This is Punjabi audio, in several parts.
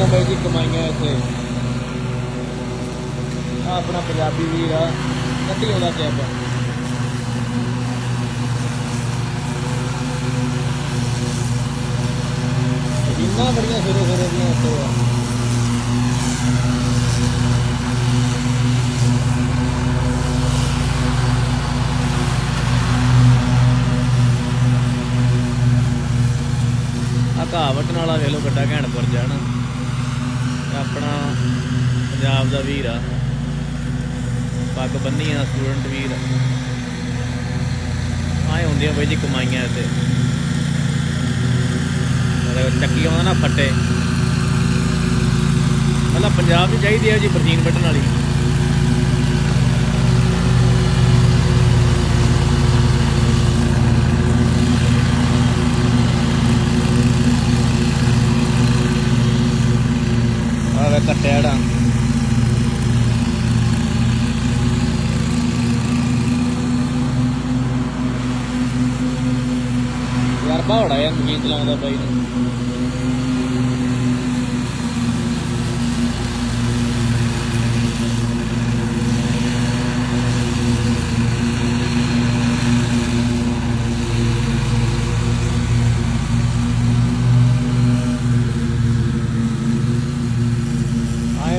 ਹੁੰਦੀਆਂ ਬਾਈ ਜੀ ਕਮਾਈਆਂ ਇੱਥੇ। ਆਹ ਆਪਣਾ ਪੰਜਾਬੀ ਵੀਰ ਆ ਕੱਢੀ ਆਉਂਦਾ ਕੈਬ ਇੰਨਾ ਬੜੀਆਂ ਸਵੇਰੇ ਸਵੇਰੇ ਦੀਆਂ ਇੱਥੇ ਆ। ਆ ਕਹਾਵਤ ਵਾਲਾ ਵੇਖ ਲਓ ਗੱਡਾ ਘੈਂਟਪੁਰ ਜਾਣਾ ਆਪਣਾ ਪੰਜਾਬ ਦਾ ਵੀਰ ਆ। ਪੱਗ ਬੰਨੀ ਆ ਸਟੂਡੈਂਟ ਵੀਰ। ਆਏ ਹੁੰਦੀਆਂ ਬਈ ਜੀ ਕਮਾਈਆਂ ਇੱਥੇ। ਮਤਲਬ ਚੱਕੀ ਆਉਂਦਾ ਨਾ ਫੱਟੇ। ਮਤਲਬ ਪੰਜਾਬ 'ਚ ਚਾਹੀਦੀ ਹੈ ਜੀ ਬਰਜੀਨ ਵੱਢਣ ਵਾਲੀ। ਆ ਵੇ ਕੱਟਿਆੜਾ ਯਾਰ ਬਾਹੜਾ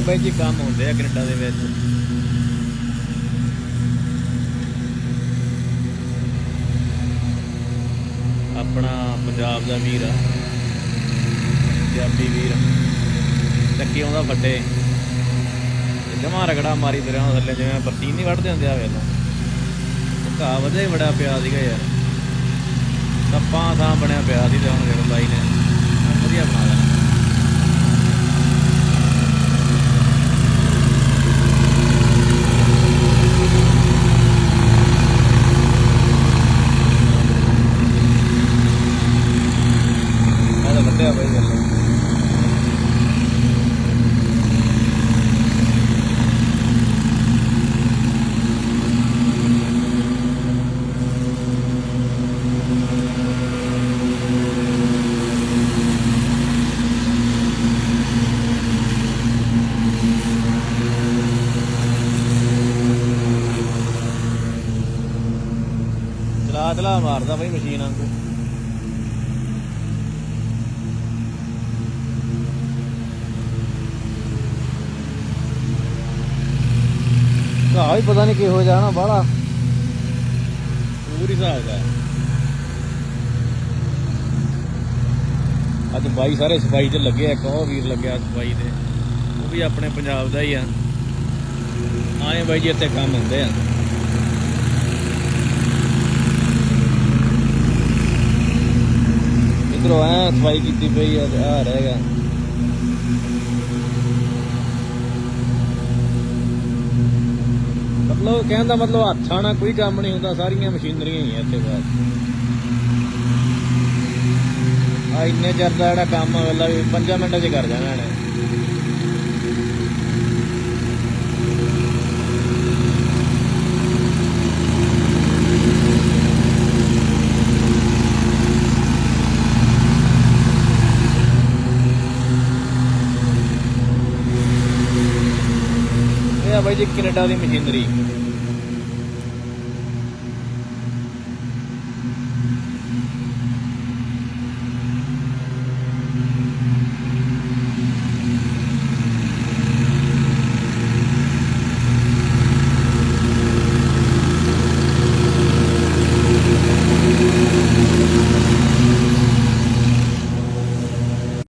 ਯਾਰ ਬਾਈ ਜੀ, ਕੰਮ ਹੁੰਦੇ ਆ ਕੈਨੇਡਾ ਦੇ ਵਿੱਚ। ਆਪਣਾ ਪੰਜਾਬ ਦਾ ਵੀਰ ਆ। ਪੰਜਾਬੀ ਵੀਰ। ਚੱਕੀ ਆਉਂਦਾ ਵੱਡੇ। ਜਮਾ ਰਗੜਾ ਮਾਰੀ ਫਿਰਿਆ ਥੱਲੇ, ਜਿਵੇਂ ਪਰਤੀਨ ਨਹੀਂ ਵੱਢਦੇ ਹੁੰਦੇ ਆ ਵੇਲਾ ਘਾਹ ਵਧੇ ਬੜਾ ਪਿਆ ਸੀਗਾ ਯਾਰ। ਕੱਪਾਂ ਥਾਂ ਬਣਿਆ ਪਿਆ ਸੀ ਤੇ ਹੁਣ ਜਿਹੜਾ ਬਾਈ ਨੇ ਚਲਾ ਚਲਾ ਮਾਰਦਾ ਬਾਈ ਮਸ਼ੀਨ ਵਾਂਗੂ। ਘਾਹ ਵੀ ਪਤਾ ਨਹੀਂ ਕਿਹੋ ਜਿਹਾ ਨਾ ਬਾਹਲਾ। ਪੂਰੀ ਹਿਸਾਬ ਦਾ। ਅੱਜ ਬਾਈ ਸਾਰੇ ਸਫ਼ਾਈ ਤੇ ਲੱਗੇ ਆ, ਇੱਕ ਵੀਰ ਲੱਗਿਆ ਸਫ਼ਾਈ ਤੇ। ਉਹ ਵੀ ਆਪਣੇ ਪੰਜਾਬ ਦਾ ਹੀ ਆ। ਆਏ ਬਾਈ ਜੀ, ਇੱਥੇ ਕੰਮ ਹੁੰਦੇ ਆ। ਇਧਰੋਂ ਆ ਸਫ਼ਾਈ ਕੀਤੀ ਪਈ ਆ ਤੇ ਆ ਰਹੇਗਾ ਮਤਲਬ ਕਹਿਣ ਦਾ ਮਤਲਬ ਹੱਥਾਂ ਨਾਲ ਕੋਈ ਕੰਮ ਨਹੀਂ ਹੁੰਦਾ, ਸਾਰੀਆਂ ਮਸ਼ੀਨਰੀਆਂ ਹੀ ਆ ਇੱਥੇ ਬਾਅਦ ਆ ਇੰਨੇ ਚਿਰ ਦਾ ਜਿਹੜਾ ਕੰਮ ਆ ਵੇਲਾ 5 ਮਿੰਟਾਂ 'ਚ ਕਰ ਜਾਣਾ ਇਹਨੇ। ਬਾਈ ਜੀ ਕੈਨੇਡਾ ਦੀ ਮਸ਼ੀਨਰੀ।